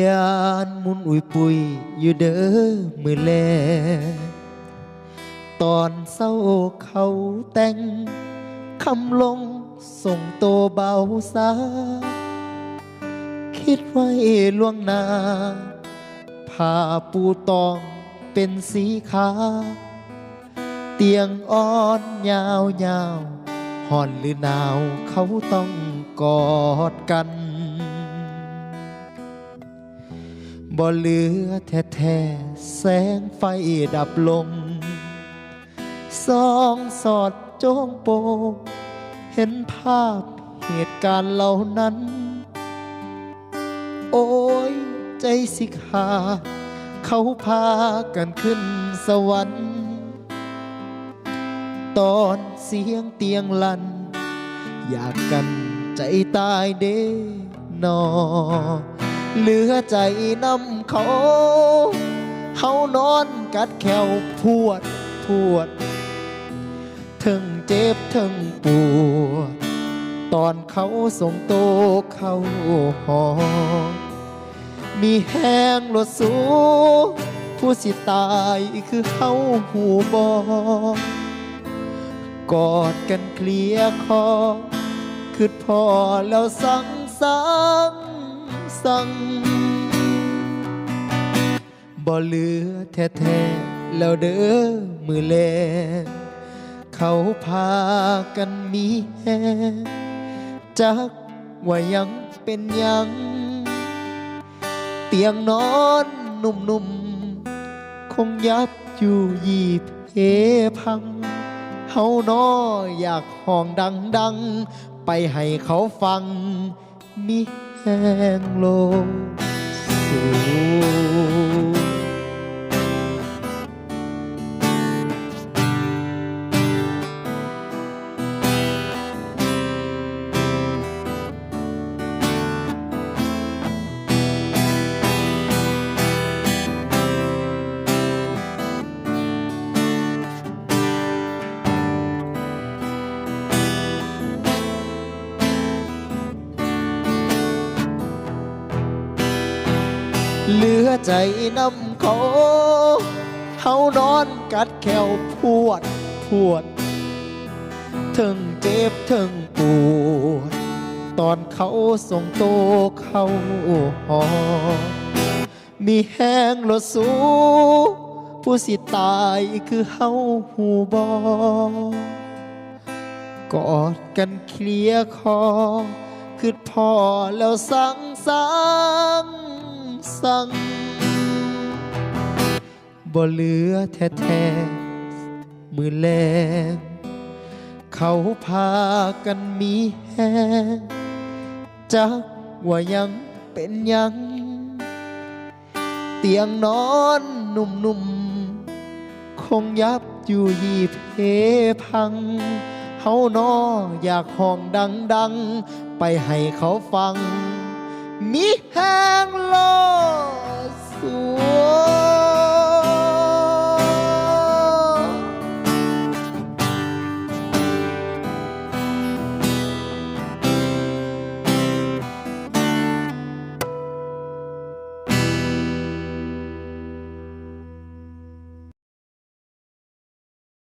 ยานมุนอุยปุยอยู่เด้อมือแล ตอนเศร้าเขาแต่งคำลงส่งโตเบาสา คิดไว้ล่วงหน้าผ้าปูตองเป็นสีขาวเตียงอ่อนยาวยาวห่อนหรือหนาวเขาต้องกอดกัน บ่เหลือแท้ๆแสงไฟดับลงสองสอดโจงโปงเห็นภาพเหตุการณ์เหล่านั้น โอ้ยใจสิขาเขาพากันขึ้นสวรรค์ ตอนเสียงเตียงลัน อยากกันใจตายเด้นอ เหลือใจนำเขา เฮานอนกัดแขวพวดพวดถึงเจ็บถึงปวด ตอนเขาส่งโตเข้าหอ มีแห้งรถสูผู้สิตายคือเฮาหูบอกอดกันเคลียคอคือพอแล้วสังสัง สั่งบ่เหลือแท้ๆแล้วเด้อมือแลเขาพากันมีแหงจักว่ายังเป็นยัง เตียงนอนนุ่มๆ คงยับอยู่ยีเพพัง เฮานออยากห้องดัง ๆ ไปให้เขาฟัง มีแห้งโลงสู เหลือใจน้ำเขาเฮานอนกัดแขวพวดพวดถึงเจ็บถึงปวด ตอนเขาส่งโตเข้าหอ มีแห้งรถสูผู้สิตายคือเฮาหูบอกอดกันเคลียร์คอคือพ่อแล้วสังสั่ง สั่งบ่เหลือแท้ๆมือแลงเขาพากันมีแหงจักว่ายังเป็นยัง เตียงนอนนุ่มๆ คงยับอยู่ยีเพพัง เฮานออยากห้องดัง ๆ ไปให้เขาฟัง มีแห้งโล flor.